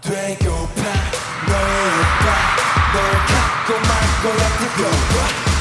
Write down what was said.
되고파 너의 오빠 널 갖고 말 거야 뜨거워.